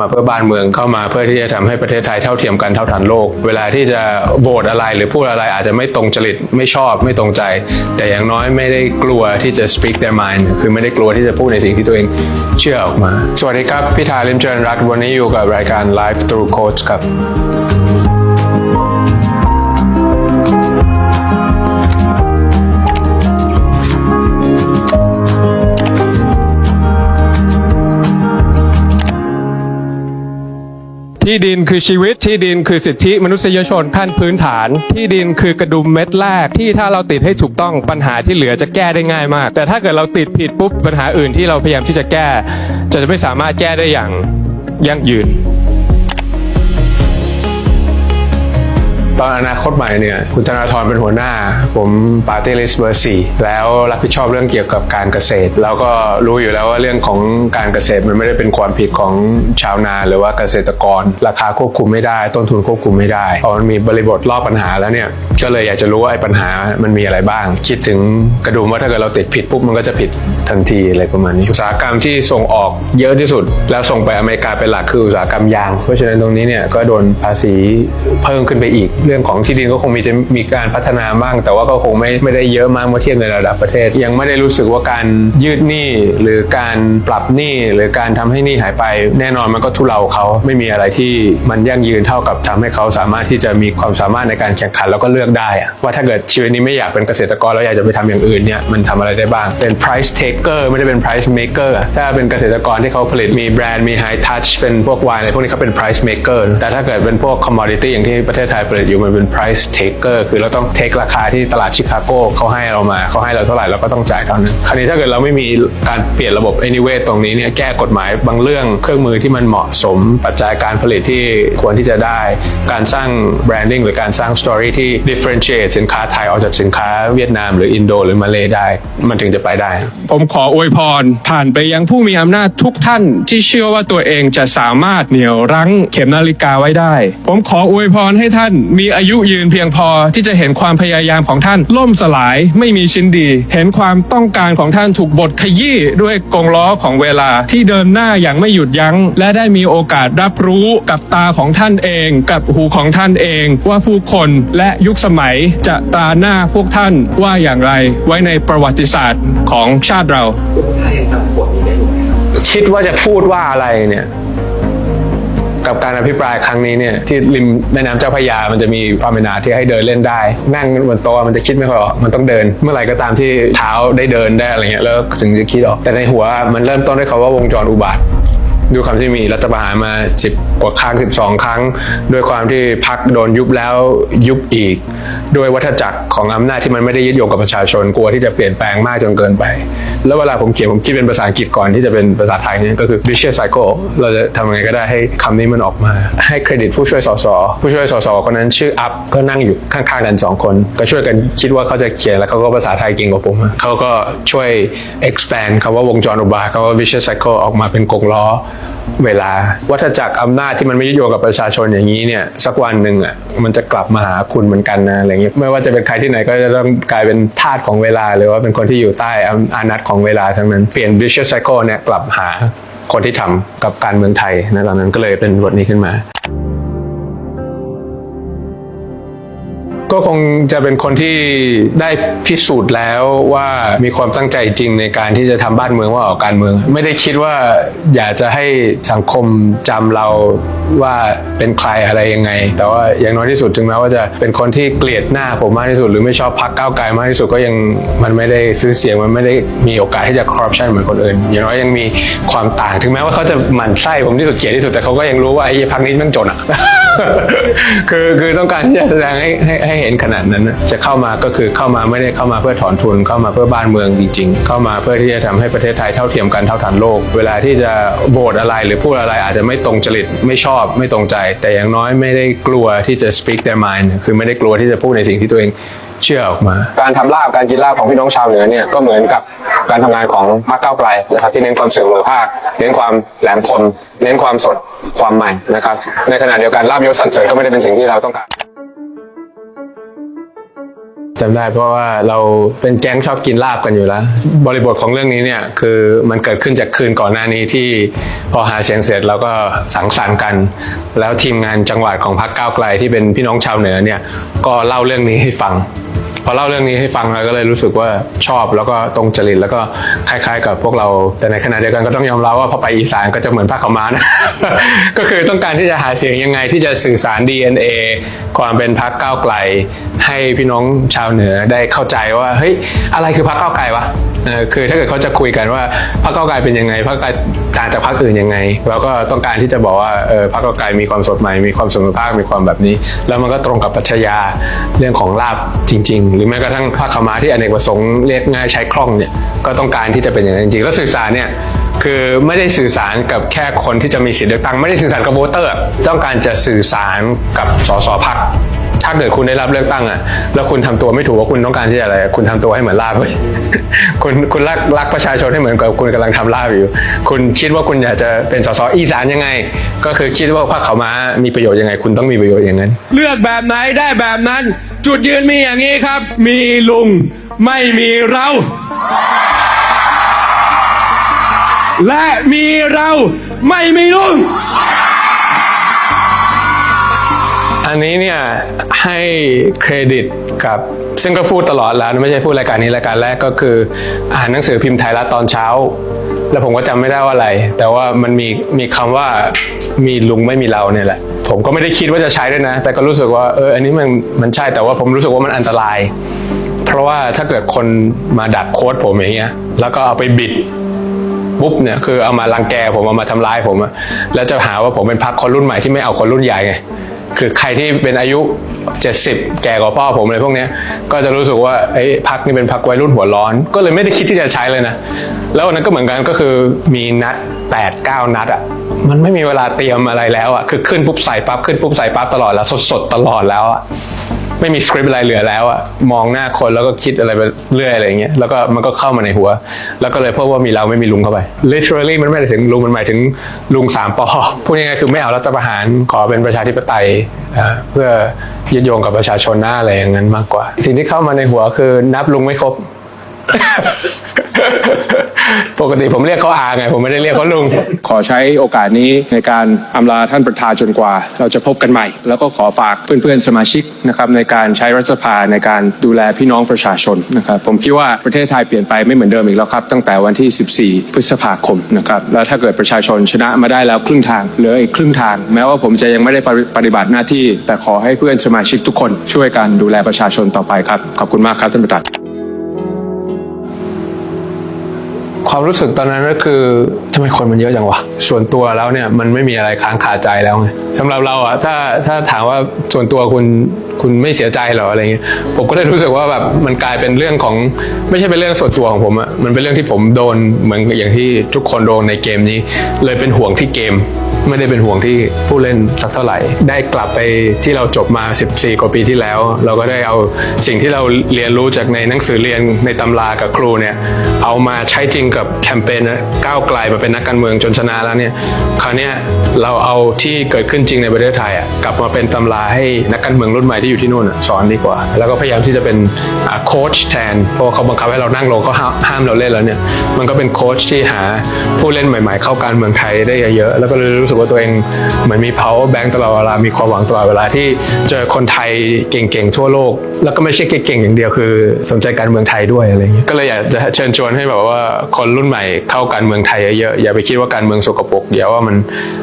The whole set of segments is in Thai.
มาเพื่อบ้านเมืองเข้ามาเพื่อที่จะทำให้ประเทศไทยเท่าเทียมกันเท่าทันโลก เวลาที่จะโหวตอะไรหรือพูดอะไรอาจจะไม่ตรงจริตไม่ชอบไม่ตรงใจ แต่อย่างน้อยไม่ได้กลัวที่จะ speak their mind คือไม่ได้กลัวที่จะพูดในสิ่งที่ตัวเองเชื่อออกมา สวัสดีครับ พิธาลิมเจริญรัตน์วันนี้อยู่กับรายการ Live Through Coach ครับ ที่ดินคือชีวิตที่ดินคือสิทธิมนุษยชนขั้นพื้นฐาน ที่ดินคือกระดุมเม็ดแรกที่ถ้าเราติดให้ถูกต้องปัญหาที่เหลือจะแก้ได้ง่ายมาก แต่ถ้าเกิดเราติดผิดปุ๊บปัญหาอื่นที่เราพยายามที่จะแก้ จะไม่สามารถแก้ได้อย่างยั่งยืน ตอนอนาคตใหม่เนี่ยคุณธนาธรเป็นหัวหน้า ผมปาร์ตี้ลิสต์เบอร์สี่แล้วรับผิดชอบเรื่องเกี่ยวกับการเกษตร แล้วก็รู้อยู่แล้วว่าเรื่องของการเกษตรมันไม่ได้เป็นความผิดของชาวนาหรือว่าเกษตรกร ราคาควบคุมไม่ได้ ต้นทุนควบคุมไม่ได้พอมันมีบริบทรอบปัญหาแล้วเนี่ยก็เลยอยากจะรู้ว่าไอ้ปัญหามันมีอะไรบ้าง คิดถึงกระดุมว่าถ้าเกิดเราติดผิดปุ๊บมันก็จะผิดทันทีอะไรประมาณนี้อุตสาหกรรมที่ส่งออกเยอะที่สุด แล้วส่งไปอเมริกาเป็นหลักคืออุตสาหกรรมยาง เพราะฉะนั้นตรงนี้เนี่ยก็โดนภาษีเพิ่มขึ้นไปอีกเรื่องของที่ดินก็คงมีจะมีการพัฒนาบ้าง แต่ว่าก็คงไม่ไม่ได้เยอะมากเมื่อเทียบในระดับประเทศ ยังไม่ได้รู้สึกว่าการยืดหนี้หรือการปรับหนี้หรือการทำให้หนี้หายไป แน่นอนมันก็ทุเลาเขาไม่มีอะไรที่มันยั่งยืนเท่ากับทำให้เขาสามารถที่จะมีความสามารถในการแข่งขันแล้วก็เลือกได้ ว่าถ้าเกิดชีวิตนี้ไม่อยากเป็นเกษตรกรแล้วอยากจะไปทำอย่างอื่นเนี่ยมันทำอะไรได้บ้างเป็น price taker ไม่ได้เป็น price maker ถ้าเป็นเกษตรกรที่เขาผลิตมีแบรนด์มี high touch เป็นพวกวายอะไรพวกนี้เขาเป็น price maker แต่ถ้าเกิดเป็นพวก commodity อย่างที่ประเทศไทยผลิตู่มันเป็น price taker คือเราต้อง take ราคาที่ตลาดชิคาโกเขาให้เรามาเขาให้เราเท่าไหร่เราก็ต้องจ่ายเท่านั้นคราวนี้ถ้าเกิดเราไม่มีการเปลี่ยนระบบ anyway ตรงนี้เนี่ยแก้กฎหมายบางเรื่องเครื่องมือที่มันเหมาะสม ปัจจัยการผลิตที่ควรที่จะได้ การสร้าง branding หรือการสร้าง story ที่ differentiate สินค้าไทยออกจากสินค้าเวียดนามหรืออินโดหรือมาเลได้ มันถึงจะไปได้ ผมขออวยพรผ่านไปยังผู้มีอำนาจทุกท่านที่เชื่อว่าตัวเองจะสามารถเหนี่ยวรั้งเข็มนาฬิกาไว้ได้ ผมขออวยพรให้ท่านมีีอายุยืนเพียงพอที่จะเห็นความพยายามของท่านล่มสลายไม่มีชิ้นดี เห็นความต้องการของท่านถูกบดขยี้ด้วยกงล้อของเวลาที่เดินหน้าอย่างไม่หยุดยัง้ง และได้มีโอกาสรับรู้กับตาของท่านเอง กับหูของท่านเอง ว่าผู้คนและยุคสมัยจะตาหน้าพวกท่านว่าอย่างไรไว้ในประวัติศาสตร์ของชาติเรา คิดว่าจะพูดว่าอะไรเนี่ย กับการอภิปรายครั้งนี้เนี่ยที่ริมแม่น้ำเจ้าพระยามันจะมีพาเมนาที่ให้เดินเล่นได้ นั่งบนโต๊ะมันจะคิดไม่ค่อยออกมันต้องเดิน เมื่อไหร่ก็ตามที่เท้าได้เดินได้อะไรเงี้ยแล้วถึงจะคิดออกแต่ในหัวมันเริ่มต้นด้วยคำว่าวงจรอุบาท ดูคำที่มีรัฐประหารมา 10 กว่าครั้ง 12 ครั้ง ด้วยความที่พักโดนยุบแล้วยุบอีก ด้วยวัฏจักรของอำนาจที่มันไม่ได้ยึดโยงกับประชาชนกลัวที่จะเปลี่ยนแปลงมากจนเกินไป แล้วเวลาผมเขียนผมคิดเป็นภาษาอังกฤษก่อนที่จะเป็นภาษาไทยนี่ก็คือ vicious cycle เราจะทำยังไงก็ได้ให้คำนี้มันออกมา ให้เครดิตผู้ช่วยสสผู้ช่วยสสคนนั้นชื่ออัพก็นั่งอยู่ข้างๆกันสองคน ก็ช่วยกันคิดว่าเขาจะเขียนแล้วเขาก็ภาษาไทยเก่งกว่าผมเขาก็ช่วย expand คำว่าวงจรอุบาทคำว่า vicious cycle ออกมาเป็นกงล้อเวลาวัฏจักรอำนาจที่มันไม่ยึดโยงกับประชาชนอย่างนี้เนี่ยสักวันหนึ่งอะมันจะกลับมาหาคุณเหมือนกันนะอะไรเงี้ยไม่ว่าจะเป็นใครที่ไหนก็จะต้องกลายเป็นทาสของเวลาหรือว่าเป็นคนที่อยู่ใต้อำอานัตของเวลาทั้งนั้นเปลี่ยน vicious cycle เนี่ยกลับหาคนที่ทำกับการเมืองไทยนะตอนนั้นก็เลยเป็นบทนี้ขึ้นมา ก็คงจะเป็นคนที่ได้พิสูจน์แล้วว่ามีความตั้งใจจริงในการที่จะทำบ้านเมืองว่าออกการเมือง ไม่ได้คิดว่าอยากจะให้สังคมจำเราว่าเป็นใครอะไรยังไง แต่ว่าอย่างน้อยที่สุดถึงแม้ว่าจะเป็นคนที่เกลียดหน้าผมมากที่สุด หรือไม่ชอบพักก้าวไกลมากที่สุดก็ยังมันไม่ได้ซื้อเสียงมันไม่ได้มีโอกาสที่จะคอร์รัปชันเหมือนคนอื่น อย่างน้อยยังมีความต่าง ถึงแม้ว่าเขาจะหมั่นไส้ผมที่สุดเกลียดที่สุดแต่เขาก็ยังรู้ว่าไอ้พักนี้มันจนอะคือคือต้องการที่จะแสดงให้ให้ให้เห็นขนาดนั้นนะจะเข้ามาก็คือเข้ามาไม่ได้เข้ามาเพื่อถอนทุน เข้ามาเพื่อบ้านเมืองจริง ๆ เข้ามาเพื่อที่จะทำให้ประเทศไทยเท่าเทียมกันเท่าทันโลก เวลาที่จะโหวตอะไรหรือพูดอะไรอาจจะไม่ตรงจริตไม่ชอบไม่ตรงใจ แต่อย่างน้อยไม่ได้กลัวที่จะ speak their mind คือไม่ได้กลัวที่จะพูดในสิ่งที่ตัวเองเชื่อออกมา การทำลาบการกินลาบของพี่น้องชาวเหนือเนี่ยก็เหมือนกับการทำงานของพรรคก้าวไกลนะครับที่เน้นความเสมอภาคเน้นความแหลมคมเน้นความสดความใหม่นะครับในขณะเดียวกันลาบยศสรรเสริญก็ไม่ได้เป็นสิ่งที่เราต้องการ จำได้เพราะว่าเราเป็นแก๊งชอบกินลาบกันอยู่แล้ว บริบทของเรื่องนี้เนี่ยคือมันเกิดขึ้นจากคืนก่อนหน้านี้ที่พอหาเสียงเสร็จเราก็สังสรรค์กัน แล้วทีมงานจังหวัดของพรรคก้าวไกลที่เป็นพี่น้องชาวเหนือเนี่ยก็เล่าเรื่องนี้ให้ฟัง พอเล่าเรื่องนี้ให้ฟังเราก็เลยรู้สึกว่าชอบแล้วก็ตรงจริตแล้วก็คล้าย ๆ กับพวกเรา แต่ในขณะเดียวกันก็ต้องยอมรับว่าพอไปอีสานก็จะเหมือนภาคขมานะก็คือต้องการที่จะหาเสียงยังไงที่จะสื่อสาร DNA ความเป็นพรรคก้าวไกล ให้พี่น้องชาวเหนือได้เข้าใจว่าเฮ้ยอะไรคือพรรคก้าวไกลวะคือถ้าเกิดเขาจะคุยกันว่าพรรคก้าวไกลเป็นยังไงพรรคกาวไกลต่างจากพรรคอื่นยังไงเราก็ต้องการที่จะบอกว่าเออพรรคก้าวไกลมีความสดใหม่มีความสมอภาคมีความแบบนี้ แล้วมันก็ตรงกับปัชญาเรื่องของลาบจริงๆหรือแม้กระทั่งภาคขามาที่อเนกประสงค์เรียกง่ายใช้คล่องเนี่ยก็ต้องการที่จะเป็นอย่างนั้นจริงๆแล้วสื่อสารเนี่ยคือไม่ได้สื่อสารกับแค่คนที่จะมีสิทธิ์เลือกตั้งไม่ได้สื่อสารกับโวเตอร์ ต้องการจะสื่อสารกับสสพักถ้าเกิดคุณได้รับเลือกตั้งอะ แล้วคุณทำตัวไม่ถูกว่าคุณต้องการที่จะอะไร คุณทำตัวให้เหมือนลาบเว้ยคุณคุณรักรักประชาชนให้เหมือนกับคุณกำลังทำลาบอยู่ คุณคิดว่าคุณอยากจะเป็นสสอีสานยังไง ก็คือคิดว่าพรรคเขามามีประโยชน์ยังไง คุณต้องมีประโยชน์อย่างนั้น เลือกแบบไหนได้แบบนั้น จุดยืนมีอย่างนี้ครับ มีลุงไม่มีเรา และมีเราไม่มีลุง อันนี้เนี่ยให้เครดิตกับซึ่งก็พูดตลอดแล้วไม่ใช่พูดรายการนี้รายการแรกก็คืออ่านหนังสือพิมพ์ไทยรัฐตอนเช้า แล้วผมก็จำไม่ได้ว่าอะไร แต่ว่ามันมีมีคำว่ามีลุงไม่มีเราเนี่ยแหละ ผมก็ไม่ได้คิดว่าจะใช้ด้วยนะ แต่ก็รู้สึกว่าเอออันนี้มันมันใช่แต่ว่าผมรู้สึกว่ามันอันตราย เพราะว่าถ้าเกิดคนมาดักโค้ดผมอย่างเงี้ยแล้วก็เอาไปบิดปุ๊บเนี่ยคือเอามารังแกผมเอามาทำร้ายผมอะแล้วจะหาว่าผมเป็นพักคนรุ่นใหม่ที่ไม่เอาคนรุ่นใหญ่ไง คือใครที่เป็นอายุ 70 แก่กว่าพ่อผมเลยพวกนี้ก็จะรู้สึกว่าไอ้พักนี่เป็นพักวัยรุ่นหัวร้อน ก็เลยไม่ได้คิดที่จะใช้เลยนะ แล้ววันนั้นก็เหมือนกันก็คือมีนัด 8 9 นัดอะมันไม่มีเวลาเตรียมอะไรแล้วอะคือขึ้นปุ๊บใส่ปั๊บขึ้นปุ๊บใส่ปั๊บตลอดแล้วสดๆตลอดแล้วอะ ไม่มีสคริปต์อะไรเหลือแล้วอะมองหน้าคนแล้วก็คิดอะไรไปเรื่อยอะไรอย่างเงี้ยแล้วก็มันก็เข้ามาในหัว แล้วก็เลยพบว่ามีเราไม่มีลุงเข้าไป literally มันไม่ได้ถึงลุงมันหมายถึงลุงสามปอพูดง่ายๆคือไม่เอารัฐประหารขอเป็นประชาธิปไตยเอ่อเพื่อยึดโยงกับประชาชนหน้าอะไรอย่างนั้นมากกว่า สิ่งที่เข้ามาในหัวคือนับลุงไม่ครบ ปกติผมเรียกเขาอาไง ผมไม่ได้เรียกเขาลุง ขอใช้โอกาสนี้ในการอำลาท่านประธานจนกว่า เราจะพบกันใหม่ แล้วก็ขอฝากเพื่อนๆสมาชิกนะครับในการใช้รัฐสภาในการดูแลพี่น้องประชาชนนะครับผมคิดว่าประเทศไทยเปลี่ยนไปไม่เหมือนเดิมอีกแล้วครับ ตั้งแต่วันที่ 14 พฤษภาคมนะครับแล้วถ้าเกิดประชาชนชนะมาได้แล้วครึ่งทางเหลืออีกครึ่งทาง แม้ว่าผมจะยังไม่ได้ปฏิบัติหน้าที่ แต่ขอให้เพื่อนสมาชิกทุกคนช่วยกันดูแลประชาชนต่อไปครับขอบคุณมากครับท่านประธาน ความรู้สึกตอนนั้นก็คือทำไมคนมันเยอะจังวะส่วนตัวแล้วเนี่ยมันไม่มีอะไรค้างคาใจแล้วไงสำหรับเราอะถ้าถ้าถามว่าส่วนตัวคุณคุณไม่เสียใจหรออะไรเงี้ยผมก็ได้รู้สึกว่าแบบมันกลายเป็นเรื่องของไม่ใช่เป็นเรื่องส่วนตัวของผมอะมันเป็นเรื่องที่ผมโดนเหมือนอย่างที่ทุกคนโดนในเกมนี้ เลยเป็นห่วงที่เกม ไม่ได้เป็นห่วงที่ผู้เล่นสักเท่าไหร่ ได้กลับไปที่เราจบมา 14 กว่าปีที่แล้ว เราก็ได้เอาสิ่งที่เราเรียนรู้จากในหนังสือเรียนในตำรากับครูเนี่ยเอามาใช้จริงกับแคมเปญก้าวไกลมาเป็นนักการเมืองจนชนะแล้วเนี่ยคราวนี้เราเอาที่เกิดขึ้นจริงในประเทศไทยอะกลับมาเป็นตำราให้นักการเมืองรุ่นใหม่ที่อยู่ที่นู่นสอนดีกว่า แล้วก็พยายามที่จะเป็นโค้ชแทนเพราะเขาบังคับให้เรานั่งลงเขาห้ามเราเล่นแล้วเนี่ยมันก็เป็นโค้ชที่หาผู้เล่นใหม่ ๆ เข้าการเมืองไทยได้เยอะๆแล้วก็เลยรู้สึกว่าตัวเองเหมือนมี power bank ตลอดเวลา มีความหวังตลอดเวลาที่เจอคนไทยเก่งๆ ทั่วโลก แล้วก็ไม่ใช่เก่งๆอย่างเดียวคือ สนใจการเมืองไทยด้วยอะไรอย่างเงี้ย ก็เลยอยากจะเชิญชวนให้แบบว่าคนรุ่นใหม่เข้าการเมืองไทยเยอะๆ อย่าไปคิดว่าการเมืองสกปรกเดี๋ยวว่ามัน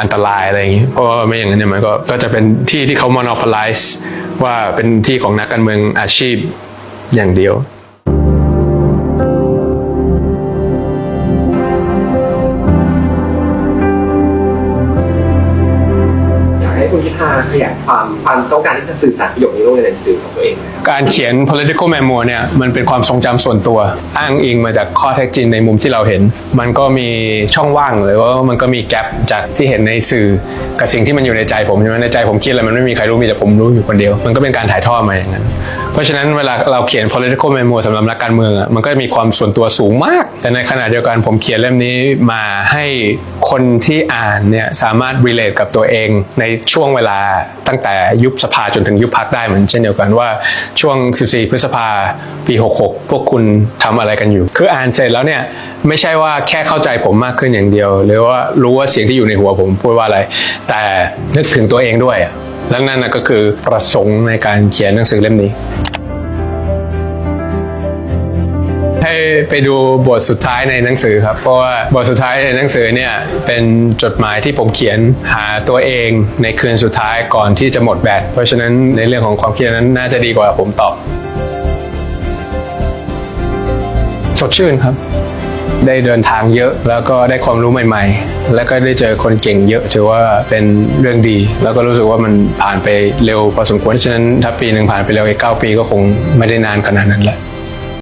อันตรายอะไรอย่างเงี้ย เพราะว่าไม่อย่างนั้นเนี่ยมันก็ก็จะเป็นที่ที่เขา monopolize ว่าเป็นที่ของนักการเมืองอาชีพอย่างเดียวากให้คุณพิธาความความต้องการที่จะสื่อสารประโยคนี้ลงในหนังสือของตัวเองนะครับการเขียน political memo เนี่ยมันเป็นความทรงจำส่วนตัว อ้างอิงมาจากข้อเท็จจริงในมุมที่เราเห็น มันก็มีช่องว่างหรือว่ามันก็มีแกลบจากที่เห็นในสื่อ กับสิ่งที่มันอยู่ในใจผมใช่ไหมในใจผมคิดอะไรมันไม่มีใครรู้มีแต่ผมรู้อยู่คนเดียว มันก็เป็นการถ่ายทอดมาอย่างนั้น เพราะฉะนั้นเวลาเราเขียน political memo สำหรับนักการเมืองอะมันก็มีความส่วนตัวสูงมาก แต่ในขณะเดียวกันผมเขียนเล่มนี้มาให้คนที่อ่านเนี่ยสามารถ relate กับตัวเองในช่วงช่วงเวลาตั้งแต่ยุบสภาจนถึงยุบพักได้เหมือนเช่นเดียวกันว่าช่วง 14 พฤษภาปี 66 พวกคุณทำอะไรกันอยู่ คืออ่านเสร็จแล้วเนี่ยไม่ใช่ว่าแค่เข้าใจผมมากขึ้นอย่างเดียว หรือว่ารู้ว่าเสียงที่อยู่ในหัวผมพูดว่าอะไร แต่นึกถึงตัวเองด้วยและนั่นก็คือประสงค์ในการเขียนหนังสือเล่มนี้ ไปดูบทสุดท้ายในหนังสือครับ เพราะว่าบทสุดท้ายในหนังสือเนี่ยเป็นจดหมายที่ผมเขียนหาตัวเองในคืนสุดท้ายก่อนที่จะหมดแบตเพราะฉะนั้นในเรื่องของความคิดนั้นน่าจะดีกว่าผมตอบสดชื่นครับ ได้เดินทางเยอะแล้วก็ได้ความรู้ใหม่ ๆ แล้วก็ได้เจอคนเก่งเยอะถือว่าเป็นเรื่องดี แล้วก็รู้สึกว่ามันผ่านไปเร็วพอสมควรฉะนั้นถ้าปีหนึ่งผ่านไปเร็วอีกเก้าปีก็คงไม่ได้นานขนาดนั้นแหละ